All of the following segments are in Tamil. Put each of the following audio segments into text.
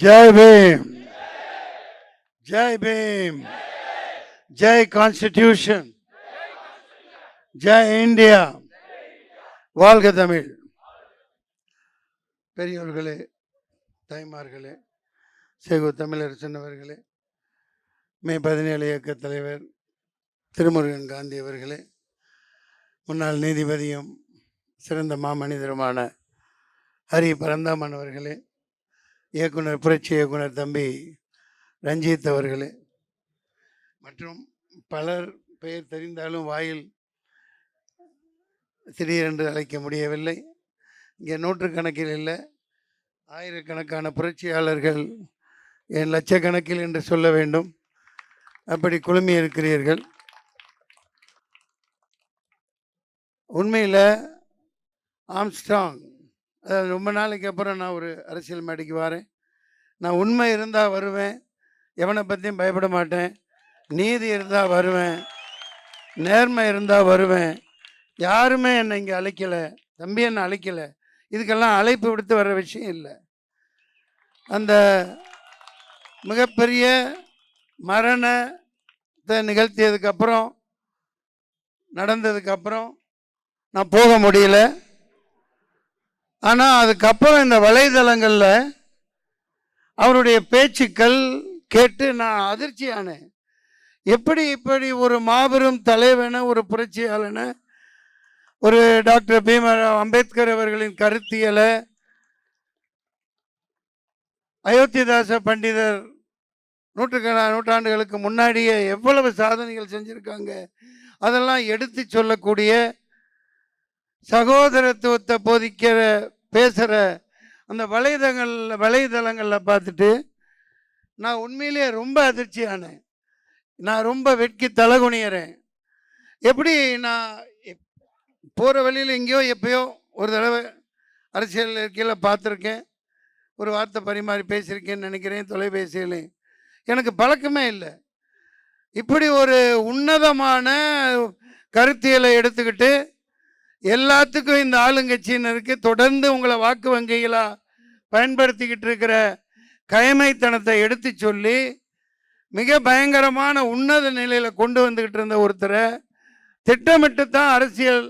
ஜெய் பீம் ஜெய் பீம் ஜெய் கான்ஸ்டிடியூஷன் ஜெய் இந்தியா வாழ்க தமிழ். பெரியவர்களே தாய்மார்களே சேகு தமிழர் சின்னவர்களே மே பதினேழு இயக்க தலைவர் திருமுருகன் காந்தி அவர்களே முன்னாள் நீதிபதியும் சிறந்த மாமனிதருமான ஹரி பரந்தாமன் அவர்களே இயக்குனர் புரட்சி இயக்குனர் தம்பி ரஞ்சித் அவர்களே. மற்றும் பலர் பெயர் தெரிந்தாலும் வாயில் திடீரென்று அழைக்க முடியவில்லை. இங்கே நூற்றுக்கணக்கில் இல்லை ஆயிரக்கணக்கான புரட்சியாளர்கள் என் லட்சக்கணக்கில் என்று சொல்ல வேண்டும். அப்படி குழுமி இருக்கிறீர்கள். உண்மையில் ஆம்ஸ்ட்ராங் ரொம்ப நாளைக்கு அப்புறம் நான் ஒரு அரசியல் மேடைக்கு வரேன். நான் உண்மை இருந்தால் வருவேன். எவனை பற்றியும் பயப்பட மாட்டேன். நீதி இருந்தால் வருவேன். நேர்மை இருந்தால் வருவேன். யாருமே என்னை இங்கே அழைக்கலை. தம்பி என்னை அழைக்கலை. இதுக்கெல்லாம் அழைப்பு விடுத்து வர விஷயம் இல்லை. அந்த மிகப்பெரிய மரணத்தை நிகழ்த்தியதுக்கப்புறம் நடந்ததுக்கப்புறம் நான் போக முடியல. ஆனால் அதுக்கப்புறம் இந்த வலைதளங்களில் அவருடைய பேச்சுக்கள் கேட்டு நான் அதிர்ச்சியானேன். எப்படி இப்படி ஒரு மாபெரும் தலைவன ஒரு புரட்சியாளனை ஒரு டாக்டர் பீமராவ் அம்பேத்கர் அவர்களின் கருத்தியலை அயோத்திதாச பண்டிதர் நூற்றுக்கண நூற்றாண்டுகளுக்கு முன்னாடியே எவ்வளவு சாதனைகள் செஞ்சுருக்காங்க அதெல்லாம் எடுத்து சொல்லக்கூடிய சகோதரத்துவத்தை போதிக்கிற பேசுகிற அந்த வலைதளங்களில் வலைதளங்களில் பார்த்துட்டு நான் உண்மையிலேயே ரொம்ப அதிர்ச்சியானேன். நான் ரொம்ப வெட்கி தலகுனியறேன். எப்படி நான் போகிற வழியில் எங்கேயோ எப்பயோ ஒரு தடவை அரசியல் இருக்கையில் பார்த்துருக்கேன். ஒரு வார்த்தை பரிமாறி பேசியிருக்கேன்னு நினைக்கிறேன் தொலைபேசியில். எனக்கு பழக்கமே இல்லை. இப்படி ஒரு உன்னதமான கருத்தியலை எடுத்துக்கிட்டு எல்லாத்துக்கும் இந்த ஆளுங்கட்சியினருக்கு தொடர்ந்து உங்களை வாக்கு வங்கிகளாக பயன்படுத்திக்கிட்டு இருக்கிற கயமைத்தனத்தை எடுத்து சொல்லி மிக பயங்கரமான உன்னத நிலையில் கொண்டு வந்துக்கிட்டு இருந்த ஒருத்தரை திட்டமிட்டு தான் அரசியல்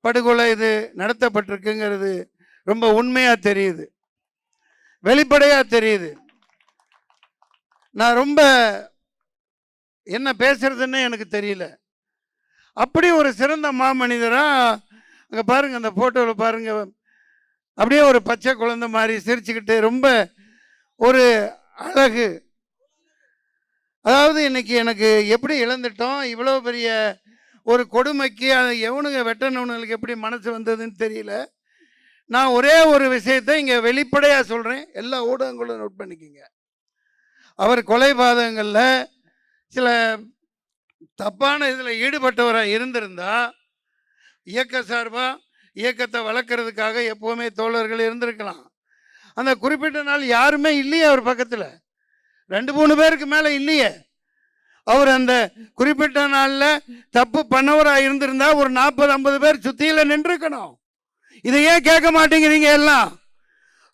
படுகொலை இது நடத்தப்பட்டிருக்குங்கிறது ரொம்ப உண்மையாக தெரியுது. வெளிப்படையாக தெரியுது. நான் ரொம்ப என்ன பேசுறதுன்னு எனக்கு தெரியல. அப்படி ஒரு சிறந்த மாமனிதராக அங்கே பாருங்கள் அந்த ஃபோட்டோவில் பாருங்கள் அப்படியே ஒரு பச்சை குழந்தை மாதிரி சிரிச்சுக்கிட்டு ரொம்ப ஒரு அழகு. அதாவது இன்னைக்கு எனக்கு எப்படி இழந்துட்டோம் இவ்வளோ பெரிய ஒரு கொடுமைக்கு அதை எவனுங்க வெட்டணவனுங்களுக்கு எப்படி மனசு வந்ததுன்னு தெரியல. நான் ஒரே ஒரு விஷயத்தை இங்கே வெளிப்படையாக சொல்கிறேன் எல்லா ஊடகங்களும் நோட் பண்ணிக்கோங்க. அவர் கொலைபாதகங்களில் சில தப்பான இதில் ஈடுபட்டவராக இருந்திருந்தால் இயக்க சார்பாக இயக்கத்தை வளர்க்குறதுக்காக எப்போவுமே தோழர்கள் இருந்திருக்கலாம். அந்த குறிப்பிட்ட நாள் யாருமே இல்லையே அவர் பக்கத்தில். ரெண்டு மூணு பேருக்கு மேலே இல்லையே. அவர் அந்த குறிப்பிட்ட நாளில் தப்பு பண்ணவராக இருந்திருந்தா ஒரு நாற்பது ஐம்பது பேர் சுற்றியில் நின்றுக்கணும். இதை ஏன் கேட்க மாட்டேங்கிறீங்க எல்லாம்?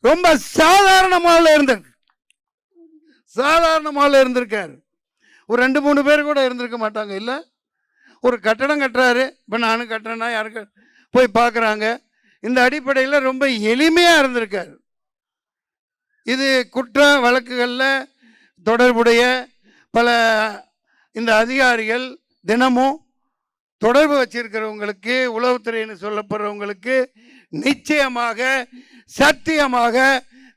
ரொம்ப சாதாரணமாக இருந்திருக்கு. சாதாரணமாக இருந்திருக்காரு. ஒரு ரெண்டு மூணு பேர் கூட இருந்திருக்க மாட்டாங்க இல்லை? ஒரு கட்டடம் கட்டுறாரு. இப்போ நானும் கட்டுறேன்னா யாருக்கு? போய் பார்க்குறாங்க இந்த அடிப்படையில் ரொம்ப எளிமையாக இருந்திருக்காரு. இது குற்ற வழக்குகளில் தொடர்புடைய பல இந்த அதிகாரிகள் தினமும் தொடர்பு வச்சிருக்கிறவங்களுக்கு உளவுத்துறைன்னு சொல்லப்படுறவங்களுக்கு நிச்சயமாக சத்தியமாக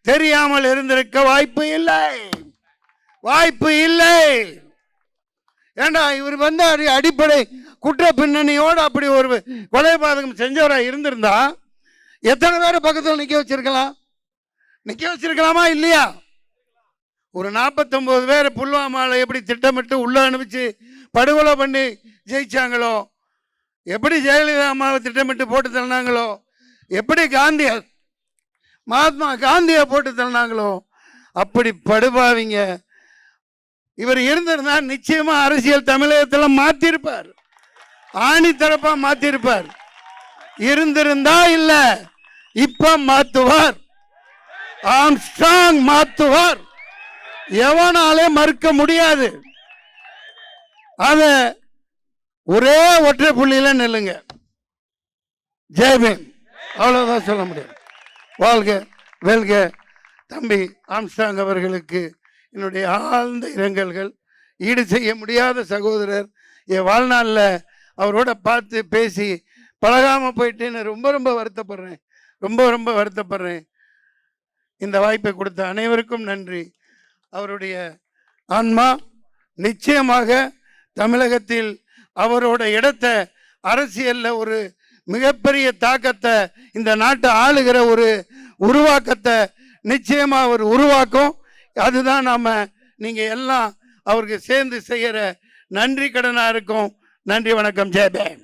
தெரியாமல் இருந்திருக்க வாய்ப்பு இல்லை. வாய்ப்பு இல்லை. ஏண்டா இவர் வந்து அடி- அடிப்படை குற்ற பின்னணியோடு அப்படி ஒரு கொலைபாதகம் செஞ்சவராக இருந்திருந்தா எத்தனை பேர் பக்கத்தில் நிற்க வச்சிருக்கலாம்? நிற்க வச்சிருக்கலாமா இல்லையா? ஒரு நாற்பத்தொம்போது பேர் புல்வாமாவில் எப்படி திட்டமிட்டு உள்ளே அனுப்பிச்சு படுகொலை பண்ணி ஜெயிச்சாங்களோ? எப்படி ஜெயலலிதா அம்மாவை திட்டமிட்டு போட்டு தள்ளினாங்களோ? எப்படி காந்திய மகாத்மா காந்தியை போட்டு தள்ளினாங்களோ? அப்படி படுபாவிங்க. இவர் இருந்திருந்தா நிச்சயமா அரசியல் தமிழகத்தில் மாத்திருப்பார். ஆணி தரப்பா மாத்திருப்பார். இருந்திருந்தா இல்ல இப்ப மாத்துவார். ஆம்ஸ்டாங் மாத்துவார். எவனாலே மறுக்க முடியாது. அத ஒரே ஒற்றை புள்ளியில நில்லுங்க. ஜெயபீம் அவ்வளவுதான் சொல்ல முடியும். வாழ்க வெல்க தம்பி ஆம்ஸ்டாங் அவர்களுக்கு என்னுடைய ஆழ்ந்த இரங்கல்கள். ஈடு செய்ய முடியாத சகோதரர். என் வாழ்நாளில் அவரோட பார்த்து பேசி பழகாம போயிட்டேன்னு ரொம்ப ரொம்ப வருத்தப்படுறேன். ரொம்ப ரொம்ப வருத்தப்படுறேன். இந்த வாய்ப்பை கொடுத்த அனைவருக்கும் நன்றி. அவருடைய ஆன்மா நிச்சயமாக தமிழகத்தில் அவரோட இடத்தை அரசியலில் ஒரு மிகப்பெரிய தாக்கத்தை இந்த நாட்டை ஆளுகிற ஒரு உருவாக்கத்தை நிச்சயமாக அவர் உருவாக்கும். அதுதான் நாம் நீங்கள் எல்லாம் அவருக்கு சேர்ந்து செய்கிற நன்றி கடனாக இருக்கும். நன்றி வணக்கம். ஜெயபேன்